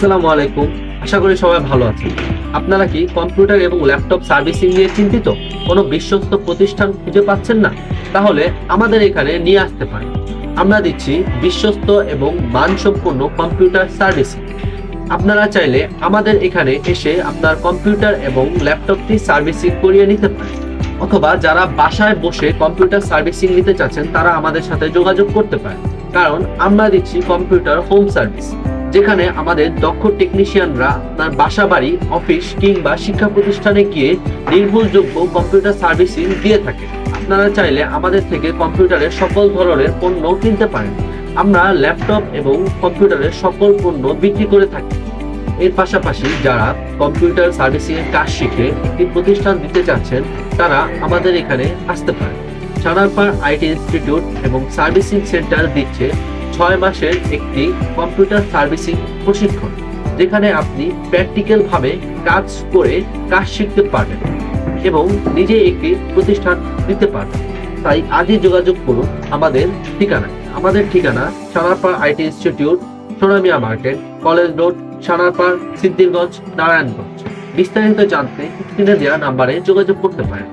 আসসালামু আলাইকুম। আশা করি সবাই ভালো আছেন। আপনারা কি কম্পিউটার এবং ল্যাপটপ সার্ভিসিং নিয়ে চিন্তিত? কোনো বিশ্বস্ত প্রতিষ্ঠান খুঁজে পাচ্ছেন না? তাহলে আমাদের এখানে নিয়ে আসতে পারেন। আমরা দিচ্ছি বিশ্বস্ত এবং মানসম্পন্ন কম্পিউটার সার্ভিসিং। আপনারা চাইলে আমাদের এখানে এসে আপনার কম্পিউটার এবং ল্যাপটপটি সার্ভিসিং করিয়ে নিতে পারেন। অথবা যারা বাসায় বসে কম্পিউটার সার্ভিসিং নিতে চাচ্ছেন, তারা আমাদের সাথে যোগাযোগ করতে পারেন। কারণ আমরা দিচ্ছি কম্পিউটার হোম সার্ভিস। যেখানে আমাদের দক্ষ টেকনিশিয়ানরা আপনার বাসা বাড়ি অফিস কিংবা শিক্ষা প্রতিষ্ঠানে গিয়ে নির্ভুলযোগ্য কম্পিউটার সার্ভিসিং দিয়ে থাকে। আপনারা চাইলে আমাদের থেকে কম্পিউটারের সকল ধরনের পণ্য কিনতে পারেন। আমরা ল্যাপটপ এবং কম্পিউটারের সকল পণ্য বিক্রি করে থাকি। এর পাশাপাশি যারা কম্পিউটার সার্ভিসিং এর কাজ শিখে একটি প্রতিষ্ঠান দিতে চাচ্ছেন, তারা আমাদের এখানে আসতে পারে সানারপাড় আইটি ইনস্টিটিউট এবং সার্ভিসিং সেন্টার দিচ্ছে ছয় মাসের একটি কম্পিউটার সার্ভিসিং প্রশিক্ষণ, যেখানে আপনি প্র্যাকটিক্যাল ভাবে কাজ করে কাজ শিখতে পারবেন এবং নিজে একটি প্রতিষ্ঠান দিতে পারবেন। তাই আজই যোগাযোগ করুন আমাদের ঠিকানায়। আমাদের ঠিকানা Sanarpar IT institute, Sonamia market, college road, Sanarpar Siddhirganj Narayanganj. বিস্তারিত জানতে স্ক্রিনে দেওয়া নাম্বারে যোগাযোগ করতে পারেন।